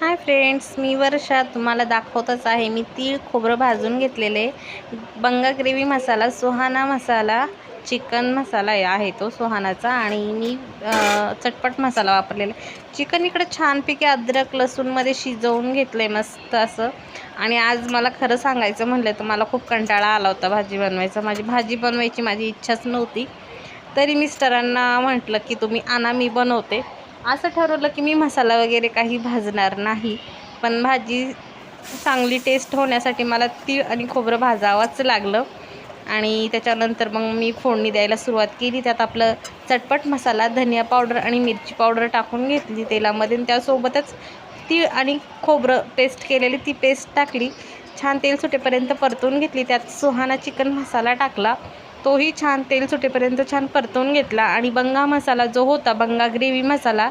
Hi friends मी वर्षा. तुम्हाला दाखवतच आहे मी तीळ खोबरं भाजून घेतलेले. बंगा ग्रेव्ही मसाला सुहाना मसाला चिकन मसाला आहे तो सुहानाचा आणि मी चटपट मसाला वापरलेला चिकन इकडे छानपैकी अद्रक लसूणमध्ये शिजवून घेतलं आहे मस्त असं. आणि आज मला खरं सांगायचं म्हणलं तर मला खूप कंटाळा आला होता भाजी बनवायचा. माझी भाजी बनवायची माझी इच्छाच नव्हती. तरी मिस्टरांना म्हटलं की तुम्ही आणा मी बनवते. असं ठरवलं की मी मसाला वगैरे काही भाजणार नाही. पण भाजी चांगली टेस्ट होण्यासाठी मला तीळ आणि खोबरं भाजावंच लागलं. आणि त्याच्यानंतर मग मी फोडणी द्यायला सुरुवात केली. त्यात आपलं चटपट मसाला धनिया पावडर आणि मिरची पावडर टाकून घेतली तेलामध्ये. आणि त्यासोबतच तीळ आणि खोबरं पेस्ट केलेली ती पेस्ट टाकली. छान तेल सुटेपर्यंत परतून घेतली. त्यात सुहाना चिकन मसाला टाकला. तोही छान तेल सुटेपर्यंत छान परतवून घेतला. आणि बंगा मसाला जो होता बंगा ग्रेव्ही मसाला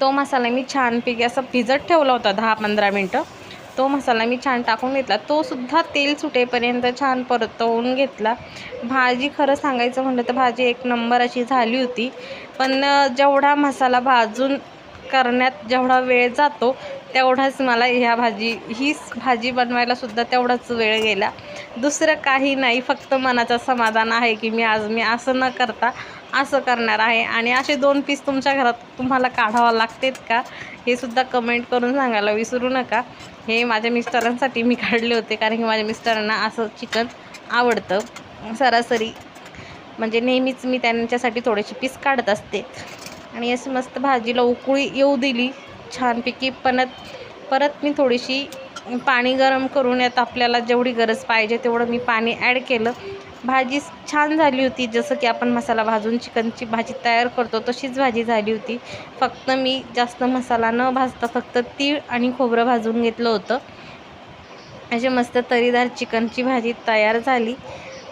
तो मसाला मी छानपैकी असा भिजत ठेवला होता दहा पंधरा मिनटं. तो मसाला मी छान टाकून घेतला. तो सुद्धा तेल सुटेपर्यंत छान परतवून घेतला. भाजी खरं सांगायचं म्हटलं तर भाजी एक नंबर अशी झाली होती. पण जेवढा मसाला भाजून करण्यात जेवढा वेळ जातो तेवढाच मला ह्या भाजी हीच भाजी बनवायलासुद्धा तेवढाच वेळ गेला. दुसरं काही नाही फक्त मनाचं समाधान आहे की मी आज मी असं न करता असं करणार आहे. आणि असे दोन पीस तुमच्या घरात तुम्हाला काढावं लागतेत का? हे सुद्धा कमेंट करून सांगायला विसरू नका. हे माझ्या मिस्टरांसाठी मी काढले होते कारण की माझ्या मिस्टरांना असं चिकन आवडतं. सरासरी म्हणजे नेहमीच मी त्यांच्यासाठी थोडेसे पीस काढत असते. आणि अशी मस्त भाजीला उकळी येऊ दिली छानपैकी. पण परत मी थोडीशी पाणी गरम करून यात आपल्याला जेवढी गरज पाहिजे तेवढं मी पाणी ॲड केलं. भाजी छान झाली होती. जसं की आपण मसाला भाजून चिकनची भाजी तयार करतो तशीच भाजी झाली होती. फक्त मी जास्त मसाला न भाजता फक्त तीळ आणि खोबरं भाजून घेतलं होतं. अशी मस्त तरीदार चिकनची भाजी तयार झाली.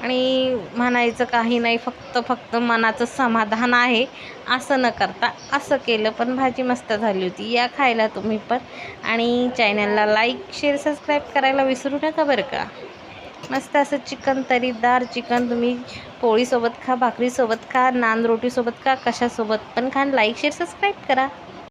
आणि म्हणायचं काही नाही फक्त फक्त मनाचं समाधान आहे. असं न करता असं केलं पण भाजी मस्त झाली होती. या खायला तुम्ही पण. आणि चॅनलला लाईक शेअर सबस्क्राईब करायला विसरू नका बरं का? मस्त असं चिकन तरीदार चिकन तुम्ही पोळीसोबत खा भाकरीसोबत खा नान रोटीसोबत खा कशासोबत पण खा लाईक शेअर सबस्क्राईब करा.